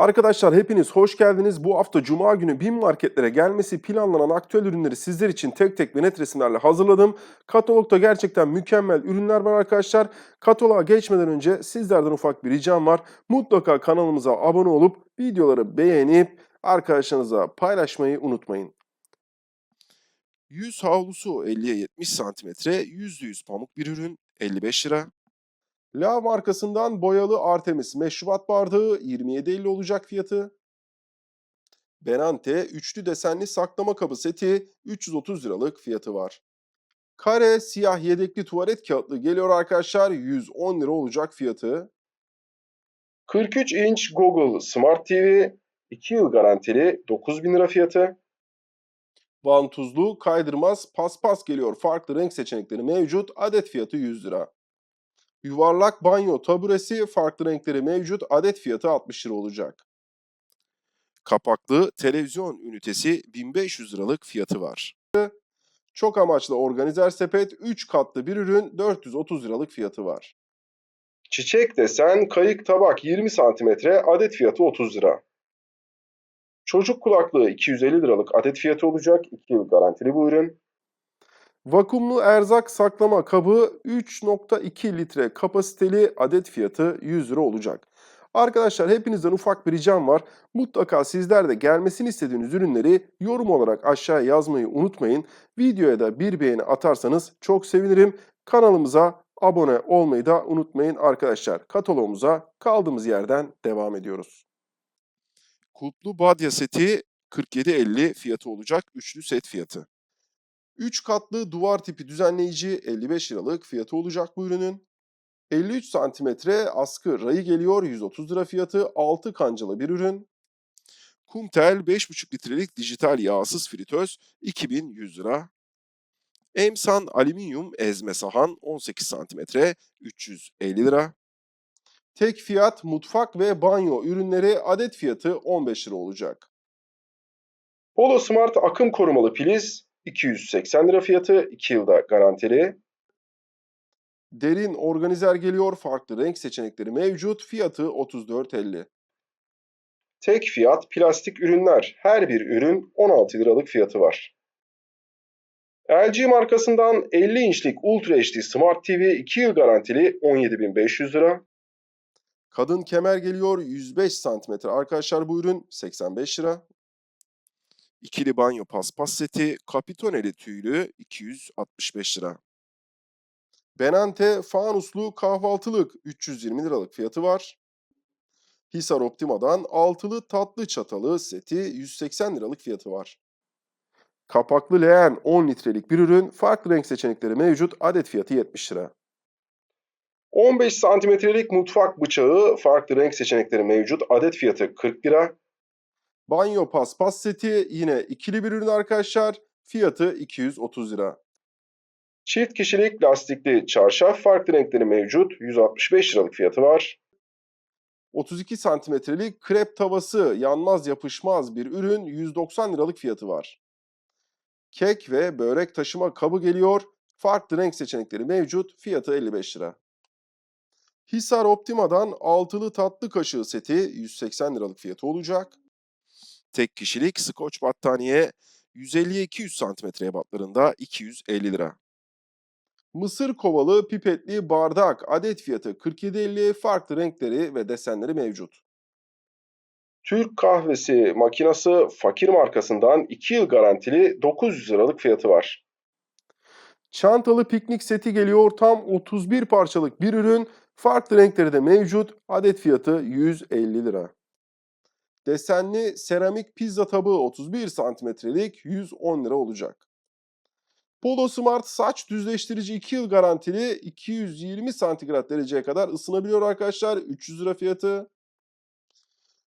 Arkadaşlar hepiniz hoş geldiniz. Bu hafta Cuma günü BİM marketlere gelmesi planlanan aktüel ürünleri sizler için tek tek ve net resimlerle hazırladım. Katalogda gerçekten mükemmel ürünler var arkadaşlar. Kataloğa geçmeden önce sizlerden ufak bir ricam var. Mutlaka kanalımıza abone olup videoları beğenip arkadaşlarınıza paylaşmayı unutmayın. Yüz havlusu 50'ye 70 santimetre, %100 pamuk bir ürün 55 lira. Lav markasından boyalı Artemis meşrubat bardağı 27.50 olacak fiyatı. Benante üçlü desenli saklama kabı seti 330 liralık fiyatı var. Kare siyah yedekli tuvalet kağıtlı geliyor arkadaşlar 110 lira olacak fiyatı. 43 inç Google Smart TV 2 yıl garantili 9000 lira fiyatı. Vantuzlu kaydırmaz paspas geliyor farklı renk seçenekleri mevcut adet fiyatı 100 lira. Yuvarlak banyo taburesi farklı renkleri mevcut. Adet fiyatı 60 lira olacak. Kapaklı televizyon ünitesi 1500 liralık fiyatı var. Çok amaçlı organizer sepet 3 katlı bir ürün 430 liralık fiyatı var. Çiçek desen kayık tabak 20 santimetre adet fiyatı 30 lira. Çocuk kulaklığı 250 liralık adet fiyatı olacak. 2 yıl garantili bu ürün. Vakumlu erzak saklama kabı 3.2 litre kapasiteli adet fiyatı 100 lira olacak. Arkadaşlar hepinizden ufak bir ricam var. Mutlaka sizler de gelmesini istediğiniz ürünleri yorum olarak aşağıya yazmayı unutmayın. Videoya da bir beğeni atarsanız çok sevinirim. Kanalımıza abone olmayı da unutmayın arkadaşlar. Kataloğumuza kaldığımız yerden devam ediyoruz. Kulplu badya seti 47.50 fiyatı olacak. Üçlü set fiyatı. 3 katlı duvar tipi düzenleyici 55 liralık fiyatı olacak bu ürünün. 53 santimetre askı rayı geliyor 130 lira fiyatı 6 kancalı bir ürün. Kumtel 5,5 litrelik dijital yağsız fritöz 2100 lira. Emsan alüminyum ezme sahan 18 santimetre 350 lira. Tek fiyat mutfak ve banyo ürünleri adet fiyatı 15 lira olacak. Polo Smart akım korumalı priz 280 lira fiyatı 2 yılda garantili. Derin organizer geliyor. Farklı renk seçenekleri mevcut. Fiyatı 34.50. Tek fiyat plastik ürünler. Her bir ürün 16 liralık fiyatı var. LG markasından 50 inçlik Ultra HD Smart TV 2 yıl garantili 17.500 lira. Kadın kemer geliyor 105 cm. Arkadaşlar bu ürün 85 lira. İkili banyo paspas seti kapitoneli tüylü 265 lira. Benante fanuslu kahvaltılık 320 liralık fiyatı var. Hisar Optima'dan altılı tatlı çatalı seti 180 liralık fiyatı var. Kapaklı leğen 10 litrelik bir ürün farklı renk seçenekleri mevcut adet fiyatı 70 lira. 15 santimetrelik mutfak bıçağı farklı renk seçenekleri mevcut adet fiyatı 40 lira. Banyo paspas seti yine ikili bir ürün arkadaşlar. Fiyatı 230 lira. Çift kişilik lastikli çarşaf farklı renkleri mevcut. 165 liralık fiyatı var. 32 santimetrelik krep tavası yanmaz yapışmaz bir ürün 190 liralık fiyatı var. Kek ve börek taşıma kabı geliyor. Farklı renk seçenekleri mevcut. Fiyatı 55 lira. Hisar Optima'dan altılı tatlı kaşığı seti 180 liralık fiyatı olacak. Tek kişilik skoç battaniye 150'ye 200 santimetre ebatlarında 250 lira. Mısır kovalı pipetli bardak adet fiyatı 47.50 farklı renkleri ve desenleri mevcut. Türk kahvesi makinası fakir markasından 2 yıl garantili 900 liralık fiyatı var. Çantalı piknik seti geliyor tam 31 parçalık bir ürün farklı renkleri de mevcut adet fiyatı 150 lira. Desenli seramik pizza tabağı 31 santimetrelik 110 lira olacak. Polo Smart saç düzleştirici 2 yıl garantili 220 santigrat dereceye kadar ısınabiliyor arkadaşlar. 300 lira fiyatı.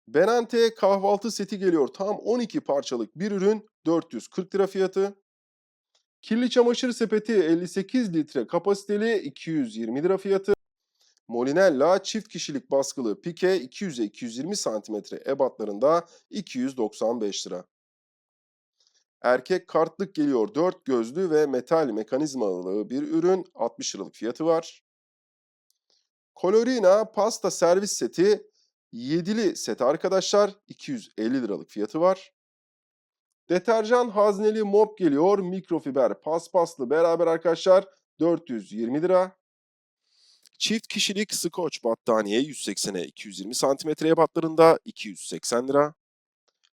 Benante kahvaltı seti geliyor. Tam 12 parçalık bir ürün 440 lira fiyatı. Kirli çamaşır sepeti 58 litre kapasiteli 220 lira fiyatı. Molinella çift kişilik baskılı pike 200'e 220 santimetre ebatlarında 295 lira. Erkek kartlık geliyor 4 gözlü ve metal mekanizmalı bir ürün 60 liralık fiyatı var. Colorina pasta servis seti 7'li set arkadaşlar 250 liralık fiyatı var. Deterjan hazneli mop geliyor. Mikrofiber paspaslı beraber arkadaşlar 420 lira. Çift kişilik skoç battaniye 180'e 220 santimetre ebatlarında 280 lira.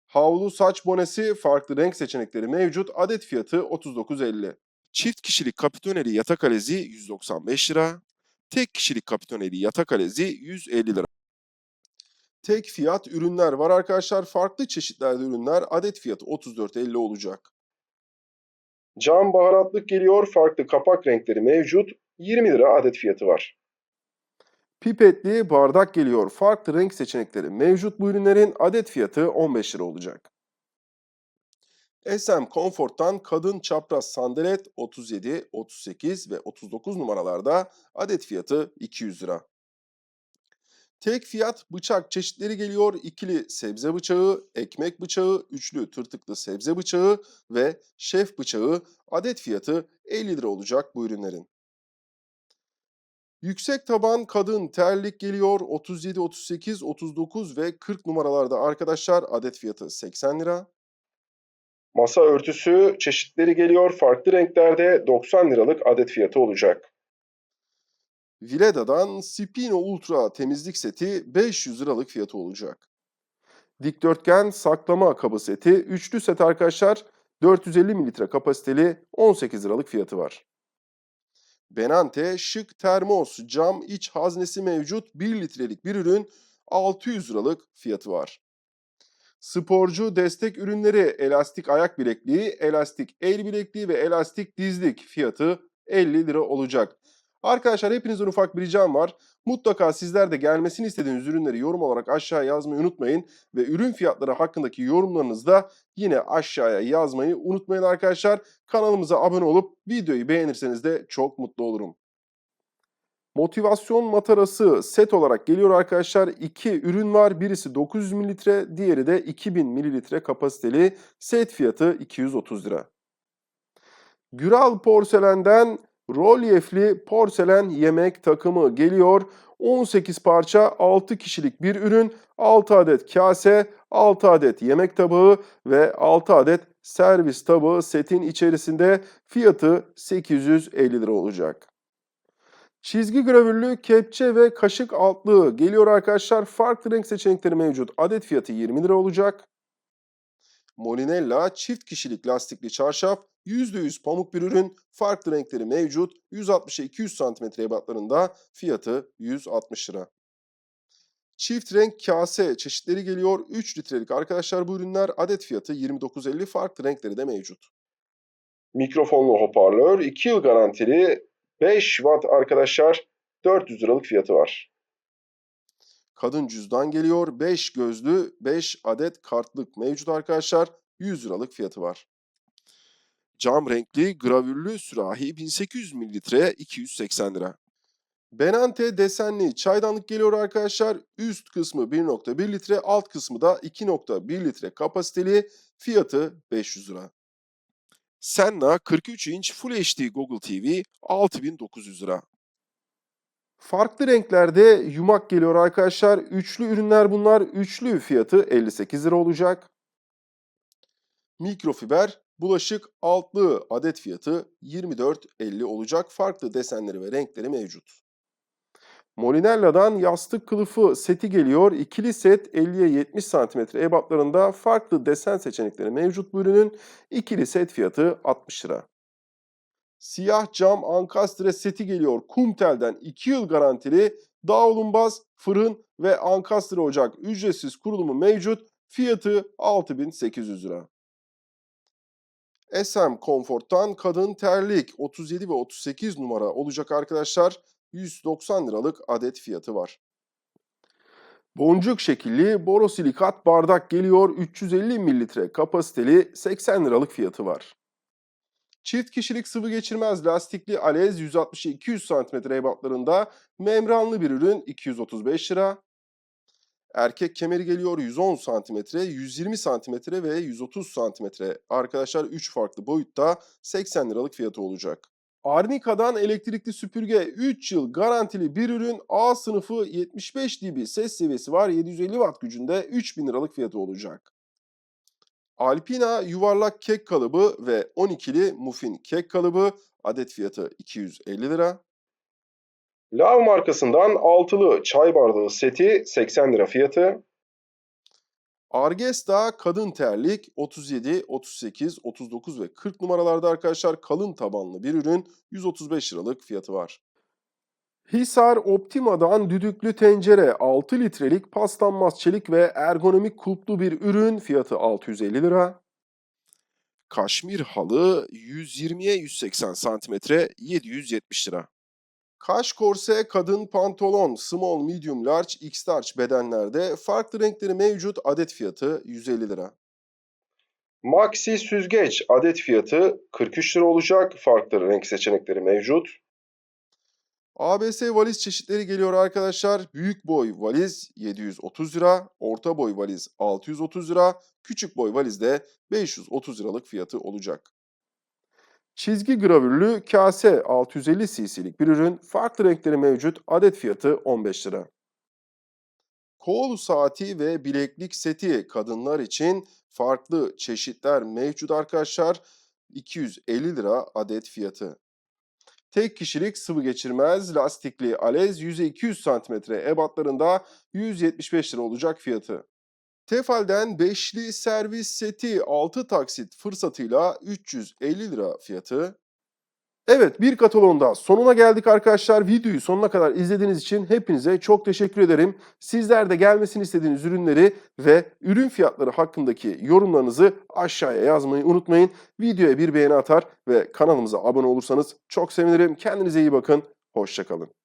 Havlu saç bonesi farklı renk seçenekleri mevcut. Adet fiyatı 39.50. Çift kişilik kapitoneli yatak alezi 195 lira. Tek kişilik kapitoneli yatak alezi 150 lira. Tek fiyat ürünler var arkadaşlar. Farklı çeşitlerde ürünler. Adet fiyatı 34.50 olacak. Cam baharatlık geliyor. Farklı kapak renkleri mevcut. 20 lira adet fiyatı var. Pipetli bardak geliyor. Farklı renk seçenekleri mevcut bu ürünlerin adet fiyatı 15 lira olacak. SM Comfort'tan kadın çapraz sandalet 37, 38 ve 39 numaralarda adet fiyatı 200 lira. Tek fiyat bıçak çeşitleri geliyor. İkili sebze bıçağı, ekmek bıçağı, üçlü tırtıklı sebze bıçağı ve şef bıçağı adet fiyatı 50 lira olacak bu ürünlerin. Yüksek taban kadın terlik geliyor. 37, 38, 39 ve 40 numaralarda arkadaşlar adet fiyatı 80 lira. Masa örtüsü çeşitleri geliyor. Farklı renklerde 90 liralık adet fiyatı olacak. Vileda'dan Spino Ultra temizlik seti 500 liralık fiyatı olacak. Dikdörtgen saklama kabı seti üçlü set arkadaşlar 450 mililitre kapasiteli 18 liralık fiyatı var. Benante şık termos cam iç haznesi mevcut 1 litrelik bir ürün 600 liralık fiyatı var. Sporcu destek ürünleri elastik ayak bilekliği, elastik el bilekliği ve elastik dizlik fiyatı 50 lira olacak. Arkadaşlar hepinizden ufak bir ricam var. Mutlaka sizler de gelmesini istediğiniz ürünleri yorum olarak aşağıya yazmayı unutmayın. Ve ürün fiyatları hakkındaki yorumlarınızı da yine aşağıya yazmayı unutmayın arkadaşlar. Kanalımıza abone olup videoyu beğenirseniz de çok mutlu olurum. Motivasyon matarası set olarak geliyor arkadaşlar. İki ürün var. Birisi 900 mililitre, diğeri de 2000 mililitre kapasiteli. Set fiyatı 230 lira. Güral porselenden Rolyefli porselen yemek takımı geliyor. 18 parça 6 kişilik bir ürün, 6 adet kase, 6 adet yemek tabağı ve 6 adet servis tabağı setin içerisinde fiyatı 850 lira olacak. Çizgi gravürlü kepçe ve kaşık altlığı geliyor arkadaşlar. Farklı renk seçenekleri mevcut. Adet fiyatı 20 lira olacak. Molinella çift kişilik lastikli çarşaf %100 pamuk bir ürün. Farklı renkleri mevcut. 160'a 200 cm ebatlarında fiyatı 160 lira. Çift renk kase çeşitleri geliyor. 3 litrelik arkadaşlar bu ürünler adet fiyatı 29.50 farklı renkleri de mevcut. Mikrofonlu hoparlör 2 yıl garantili 5 watt arkadaşlar 400 liralık fiyatı var. Kadın cüzdan geliyor. 5 gözlü 5 adet kartlık mevcut arkadaşlar. 100 liralık fiyatı var. Cam renkli gravürlü sürahi 1800 mililitre 280 lira. Benante desenli çaydanlık geliyor arkadaşlar. Üst kısmı 1.1 litre, alt kısmı da 2.1 litre kapasiteli. Fiyatı 500 lira. Senna 43 inç Full HD Google TV 6900 lira. Farklı renklerde yumak geliyor arkadaşlar. Üçlü ürünler bunlar. Üçlü fiyatı 58 lira olacak. Mikrofiber bulaşık altlı adet fiyatı 24.50 olacak. Farklı desenleri ve renkleri mevcut. Molinella'dan yastık kılıfı seti geliyor. İkili set 50'ye 70 cm ebatlarında farklı desen seçenekleri mevcut bu ürünün. İkili set fiyatı 60 lira. Siyah cam ankastre seti geliyor. Kumtel'den 2 yıl garantili davlumbaz, fırın ve ankastre ocak ücretsiz kurulumu mevcut. Fiyatı 6800 lira. SM Comfort'tan kadın terlik 37 ve 38 numara olacak arkadaşlar. 190 liralık adet fiyatı var. Boncuk şekilli borosilikat bardak geliyor. 350 mililitre kapasiteli 80 liralık fiyatı var. Çift kişilik sıvı geçirmez lastikli alez 160-200 cm ebatlarında membranlı bir ürün 235 lira. Erkek kemeri geliyor 110 cm, 120 cm ve 130 cm. Arkadaşlar 3 farklı boyutta 80 liralık fiyatı olacak. Arnica'dan elektrikli süpürge 3 yıl garantili bir ürün A sınıfı 75 dB ses seviyesi var 750 watt gücünde 3000 liralık fiyatı olacak. Alpina yuvarlak kek kalıbı ve 12'li muffin kek kalıbı adet fiyatı 250 lira. Lav markasından altılı çay bardağı seti 80 lira fiyatı. Argesta kadın terlik 37, 38, 39 ve 40 numaralarda arkadaşlar kalın tabanlı bir ürün 135 liralık fiyatı var. Hisar Optima'dan düdüklü tencere 6 litrelik paslanmaz çelik ve ergonomik kulplu bir ürün fiyatı 650 lira. Kaşmir halı 120'ye 180 santimetre 770 lira. Kaş korse kadın pantolon small, medium, large, x large bedenlerde farklı renkleri mevcut adet fiyatı 150 lira. Maxi süzgeç adet fiyatı 43 lira olacak. Farklı renk seçenekleri mevcut. ABS valiz çeşitleri geliyor arkadaşlar. Büyük boy valiz 730 lira, orta boy valiz 630 lira, küçük boy valiz de 530 liralık fiyatı olacak. Çizgi gravürlü kase 650 cc'lik bir ürün. Farklı renkleri mevcut. Adet fiyatı 15 lira. Kol saati ve bileklik seti kadınlar için farklı çeşitler mevcut arkadaşlar. 250 lira adet fiyatı. Tek kişilik sıvı geçirmez lastikli alez yüzey 200 cm ebatlarında 175 lira olacak fiyatı. Tefal'den beşli servis seti 6 taksit fırsatıyla 350 lira fiyatı. Evet bir katalogun daha sonuna geldik arkadaşlar. Videoyu sonuna kadar izlediğiniz için hepinize çok teşekkür ederim. Sizler de gelmesini istediğiniz ürünleri ve ürün fiyatları hakkındaki yorumlarınızı aşağıya yazmayı unutmayın. Videoya bir beğeni atar ve kanalımıza abone olursanız çok sevinirim. Kendinize iyi bakın. Hoşçakalın.